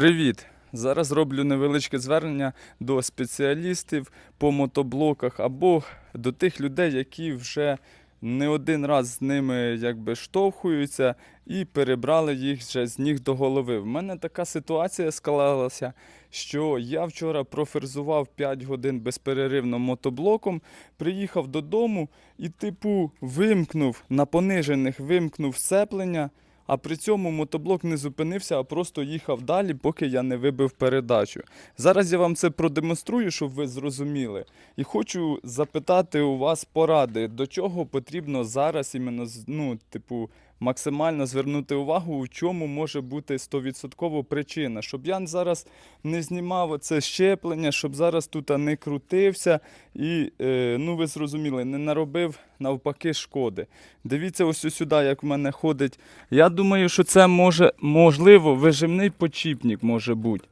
Привіт! Зараз роблю невеличке звернення до спеціалістів по мотоблоках або до тих людей, які вже не один раз з ними якби штовхуються і перебрали їх вже з ніг до голови. В мене така ситуація склалася, що я вчора проферзував 5 годин безперервно мотоблоком, приїхав додому і, типу, вимкнув на понижених, вимкнув сцеплення. А при цьому мотоблок не зупинився, а просто їхав далі, поки я не вибив передачу. Зараз я вам це продемонструю, щоб ви зрозуміли. І хочу запитати у вас поради, до чого потрібно зараз іменно ну, типу, максимально звернути увагу, у чому може бути 100% причина, щоб я зараз не знімав це щеплення, щоб зараз тут не крутився і, е, ну ви зрозуміли, не наробив навпаки шкоди. Дивіться ось сюди, як в мене ходить. Я думаю, що це може, можливо, вижимний почіпник може бути.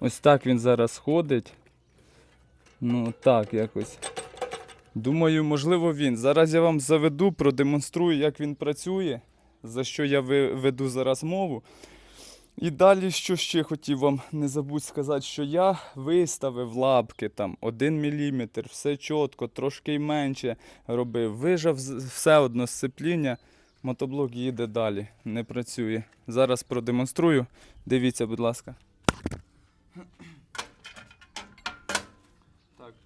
Ось так він зараз ходить. Ну, так якось. Думаю, можливо, він. Зараз я вам заведу, продемонструю, як він працює, за що я веду зараз мову. І далі, що ще хотів вам не забудь сказати, що я виставив лапки там 1 мм, все чітко, трошки менше робив. Вижав все одно сцепління, мотоблок їде далі, не працює. Зараз продемонструю. Дивіться, будь ласка.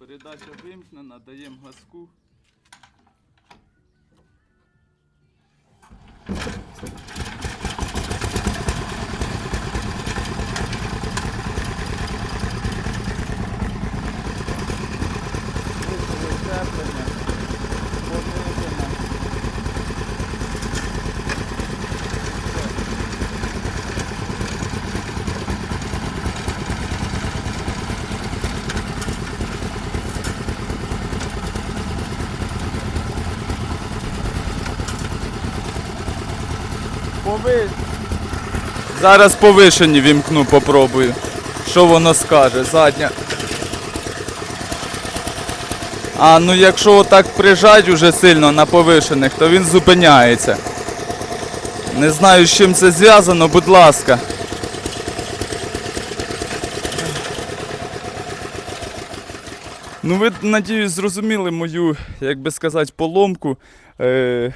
Передача вимкнена, даємо газку. Пови... Зараз повишені вімкну, попробую. Що воно скаже, задня. А ну якщо отак прижать уже сильно на повишених, то він зупиняється. Не знаю, з чим це зв'язано, будь ласка. Ну, ви, надіюсь, зрозуміли мою, як би сказати, поломку. Е,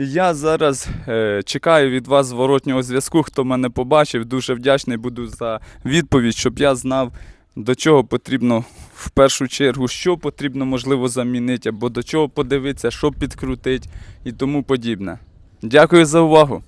я зараз е, чекаю від вас зворотнього зв'язку, хто мене побачив. Дуже вдячний буду за відповідь, щоб я знав, до чого потрібно в першу чергу, що потрібно можливо замінити, або до чого подивитися, що підкрутити і тому подібне. Дякую за увагу.